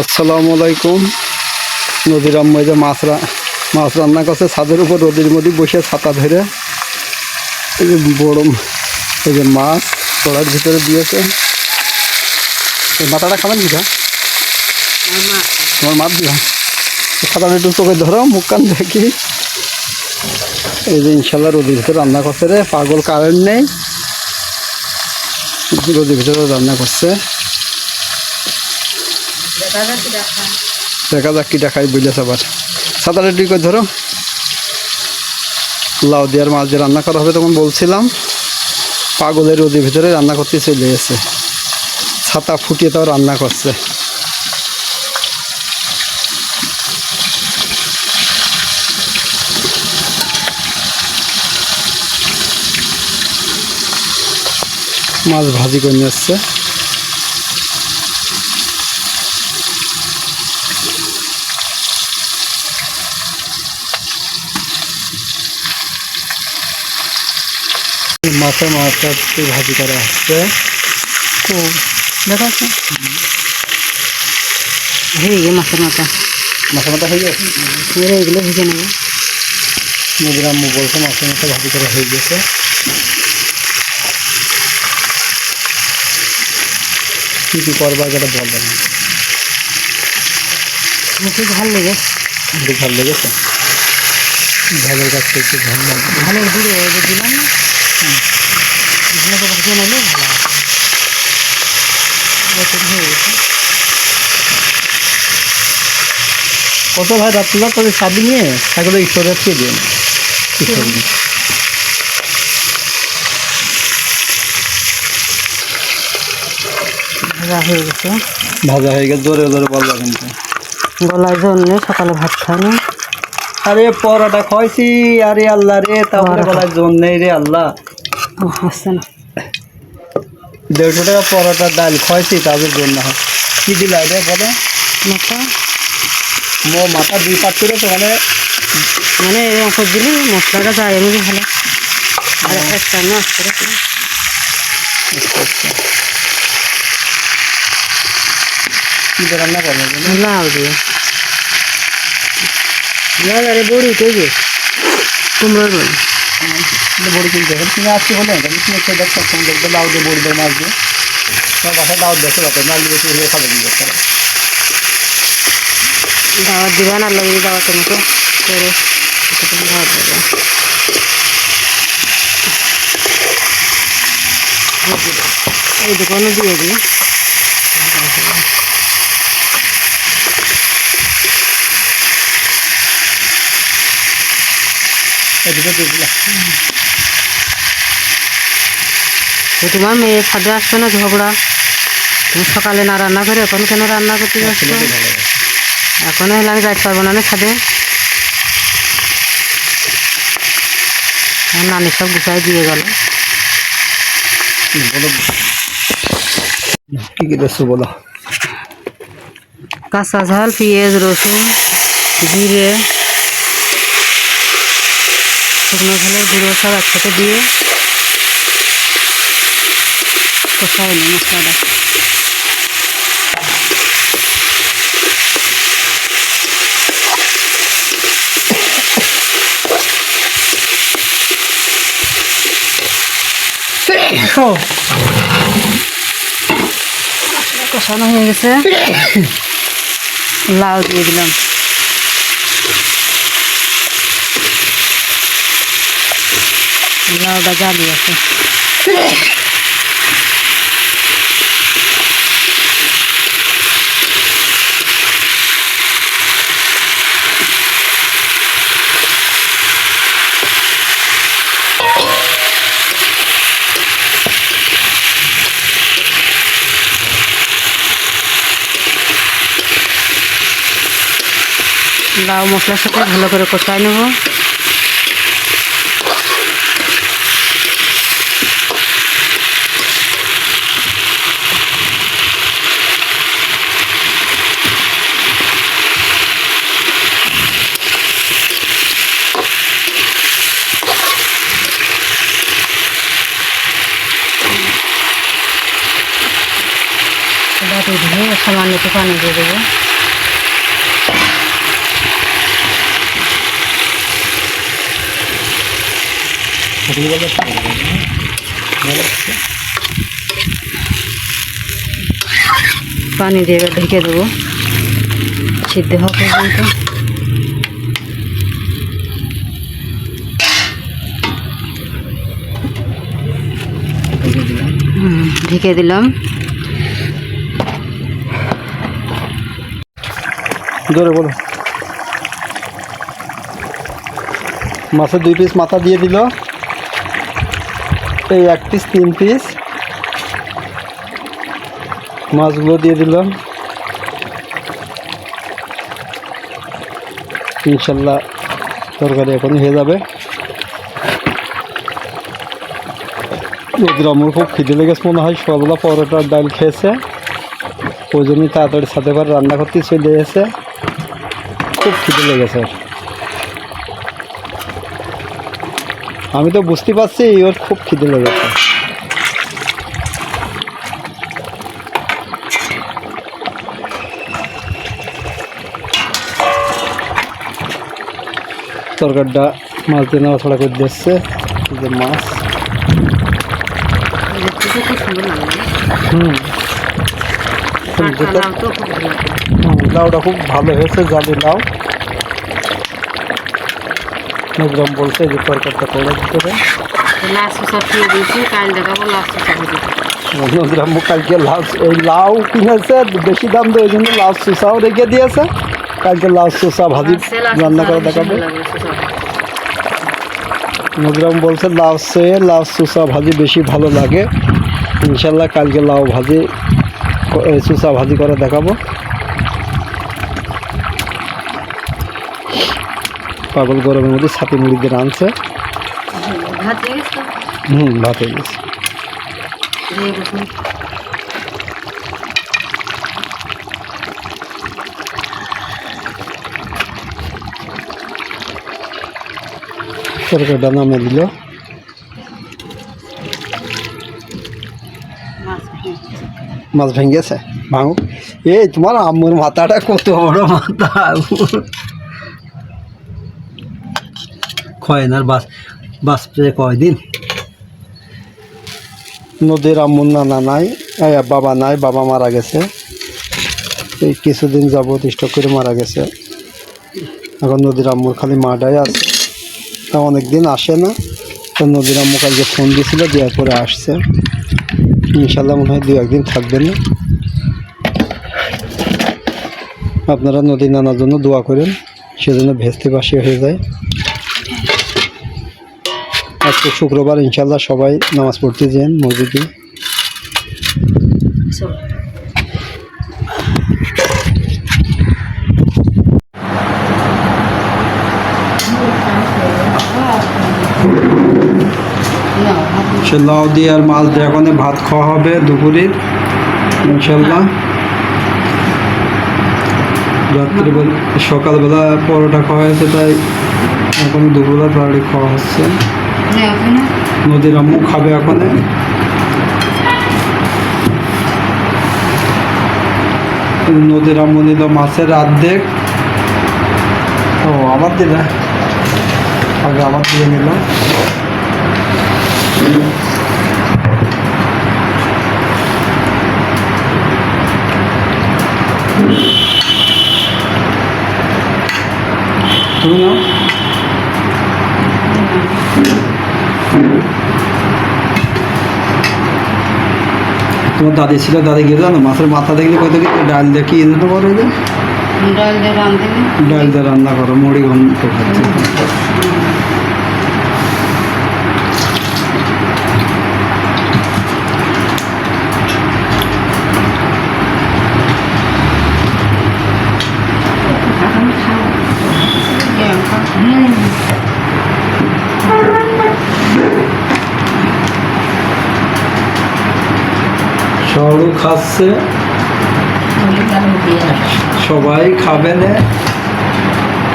আসসালামু আলাইকুম। নদীর আম্মাই যে মাছ মাছ রান্না করছে, ছাদের উপর রোদের মধ্যে বসে ছাতা ধরে। এই যে বড় এই যে মাছ কড়ার ভিতরে দিয়েছে। মাথাটা খাবেন কিটা তোমার মাছ দিবা ছাতাটা একটু চোখে ধরো, মুখ কান দেখি। এই যে ইনশাল্লাহ রোদের ভিতরে রান্না করছে রে, পাগল কারেন্ট নেই। রোদের ভিতরে রান্না করছে। দেখা যাক কীটা খাই বুঝলেছে আবার সাঁতারে ঠিক করে ধরো। লাউ দেওয়ার মাছ দিয়ে রান্না করা হবে তখন বলছিলাম। পাগলের রোদের ভিতরে রান্না করতে চলে এসে ছাতা ফুটিয়ে তাও রান্না করছে। মাছ ভাজি করে নিয়ে এসছে। মাথা মাথা ভাজি করা হচ্ছে। ও দেখা যাচ্ছে। হয়ে গে মাছের মাথা। মাথা মাথা হয়ে গেছে? এগুলো ভেজে নেব। আম্মু বলছে মাথা মাথা ভাজি করা হয়ে গেছে। কী কী করবা যেটা বলবেন মুখে ঝাল লেগে একটু ভালো লেগেছে? কাছ থেকে একটু ভালো ভালো গুঁড়ো দিলাম না। করে ভালো হয়ে গেছে কত ভাই রাত্রিবার তোদের চাবি নিয়ে সাইকেলে ঈশ্বরের খেয়ে দিন। ঈশ্বর ভাজা হয়ে গেছে। ভাজা হয়ে গেছে জোরে জোরে বলবা কিন্তু। গলার জন্য সকালে ভাত খাওয়ানো। আরে পরোটা খাইছি আরে আল্লাহ রে পরোটা। বলার জন্য নেই রে আল্লাহ। ও আসছে না। দেড়শো টাকা পরোটা ডাল খাইছি তাদের জন্য হয় কী দিলা রে বলো? মাথা? মো মাথা দুই পাট করে তো মানে মানে এরকম করে দিলে মশলাটা যায় এমনি ভালো। আর একটা মাছ করে কী রান্না করব? লাউ দিয়ে আরে বড়ি তৈরি কুমড়োর বড়ি বড়ি কিনতে হবে। তুমি আসছি বলে আমি তুমি একটা দেখছ ফোন দেখবে লাউ দিয়ে বড়ি দিয়ে মাছ দিয়ে তোমার বাসায় লাউ দেখো যাতে নাল বেশি হয়ে খাবে কি করতে দাওয়াত দিবা না লাগে দাওয়াতের মতো করে দাওয়াত দেবে। এই দোকানে দিয়ে দিই এদিকে দিয়ে দিলাম তো তোমার মেয়ে খাদ্য আসবে না ঝগড়া? তুমি সকালে না রান্না করে এখন কেন রান্না করতে যাচ্ছ? এখন হলে আমি যাইতে পারব না ছাদে নানি সব গুছাই দিয়ে গেল। কী কী দেখছ বলো। কাঁচা ঝাল পেঁয়াজ রসুন জিরে। শুকনো ঝালের গুঁড়ো সব একসাথে দিয়ে কষাই নি মশলাটা। কষানো হয়ে গেছে। লাউ দিয়ে দিলাম। লাউটা জালি আছে। লাউ মশলার সাথে ভালো করে কষাই নেব। বাটি ধুয়ে সামান্য একটু পানি দিয়ে দেবো। পানি দিয়ে ঢেকে দেবো। সিদ্ধ হওয়া পর্যন্ত। ঢেকে দিলাম। জোরে বলো। মাছের দুই পিস মাথা দিয়ে দিল। এই এক পিস তিন পিস মাছগুলো দিয়ে দিলাম ইনশাল্লাহ তরকারি এখন হয়ে যাবে। আমার খুব খিদে লেগেছে মনে হয় সকালবেলা পরোটার ডাল খেয়েছে। ওই জন্যই তাড়াতাড়ি সাথে করে রান্না করতে চলে এসে খুব খিদে লেগেছে। আমি তো বুঝতে পারছি ওর খুব খিদে লেগেছে। তরকারিটা মাছ দিয়ে নাড়াছাড়া করে দিচ্ছে যে মাছ। হুম। যেটা- লাউটা খুব ভালো হয়েছে জালি লাউ। নবগ্রাম বলছে যে তরকারিটা করে দিতে কালকে লাউ এই লাউ কিনেছে বেশি দাম তো ওই জন্য লাউ রেখে দিয়েছে। কালকে লাউ চুষা ভাজি রান্না করে দেখাবে। বলছে লাউ সে লাউ ভাজি বেশি ভালো লাগে। ইনশাল্লাহ কালকে লাউ ভাজি চুষা ভাজি করে দেখাবো। পাগল গরমের মধ্যে ছাতি মুড়ি দিয়ে গেছো হুম, ভাত হয়ে গেছে। রসুন তরকারিটা দিল। মাছ ভেঙেছে, ভাঙো। এই তোমার আম্মুর মাথাটা কত বড় মাথা। কয় না, বাস বাঁচতে কয়দিন? নদীর আম্মুর নানা নাই বাবা নাই, বাবা মারা গেছে। এই কিছুদিন যাবত স্টক করে মারা গেছে। এখন নদীর আম্মুর খালি মাটাই আছে। তা অনেক দিন আসে না। তো নদীর আম্মু কালকে ফোন দিয়েছিল, দেওয়ার পরে আসছে। ইনশাল্লাহ মনে হয় দু একদিন থাকবেন না। আপনারা নদী নানার জন্য দোয়া করেন, সেজন্য ভেস্তে বাসি হয়ে যায়। আজকে শুক্রবার ইনশাল্লাহ সবাই নামাজ পড়তে যান মসজিদে চলো নাও, ভাত নাও। সে লাউ দিয়ে আর মাছ দিয়ে এখন ভাত খাওয়া হবে দুপুরের ইনশাল্লাহ রাত্রিবেলা সকালবেলা পরোটা খাওয়া হয়েছে তাই এখন দুপুরবেলা তাড়াতাড়ি খাওয়া হচ্ছে। নদীর আম্মু খাবে এখন নদীর আম্মু নিল মাছের অর্ধেক ও আবার দিলে? আগে আবার দিয়ে নিল। তুমি নাও তোমার দাদি ছিল দাদি গিয়ে জানো? মাছের মাথা দেখলে কত কি ডাল দিয়ে কি এনে দেবো রে ডাল দিয়ে রাঁধতে ডাল দিয়ে রান্না করো মুড়ি ঘন্ট খাচ্ছি। সরু খাচ্ছে। সবাই খাবে না।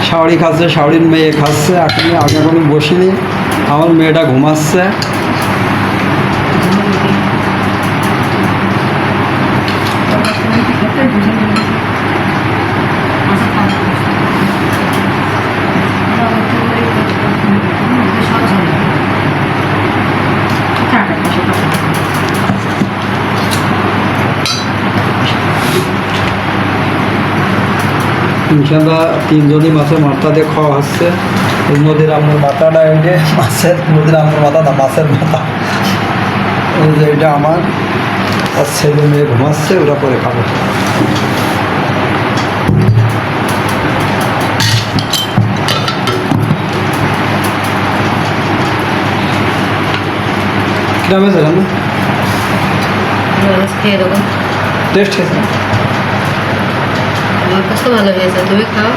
শাওড়ি খাচ্ছে, শাওড়ির মেয়ে খাচ্ছে। এখন আগে কোনো বসিনি। আমার মেয়েটা ঘুমাচ্ছে। ইনশাল্লাহ তিনজনই মাছের মাথা দিয়ে খাওয়া হচ্ছে। নদীর আমুর মাথাটা যে মাছের নদীর আমুর মাথা না মাছের মাথা। যে এটা আমার। আর ছেলে মেয়ে ঘুমাচ্ছে ওটা পরে খাব। কিরম হয়েছে রান্না? টেস্ট হয়েছে? আমার কাছে ভালো হয়েছে তুমি খাও।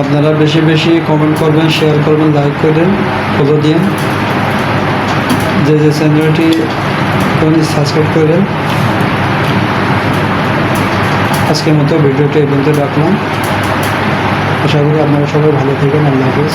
আপনারা বেশি বেশি কমেন্ট করবেন শেয়ার করবেন লাইক করবেন ফলো দিন যে যে চ্যানেলটি সাবস্ক্রাইব করবেন আজকের মতো ভিডিওটি এই পর্যন্ত রাখলাম। আশা করি আপনারা সবাই ভালো থাকবেন আল্লাহ হাফিজ।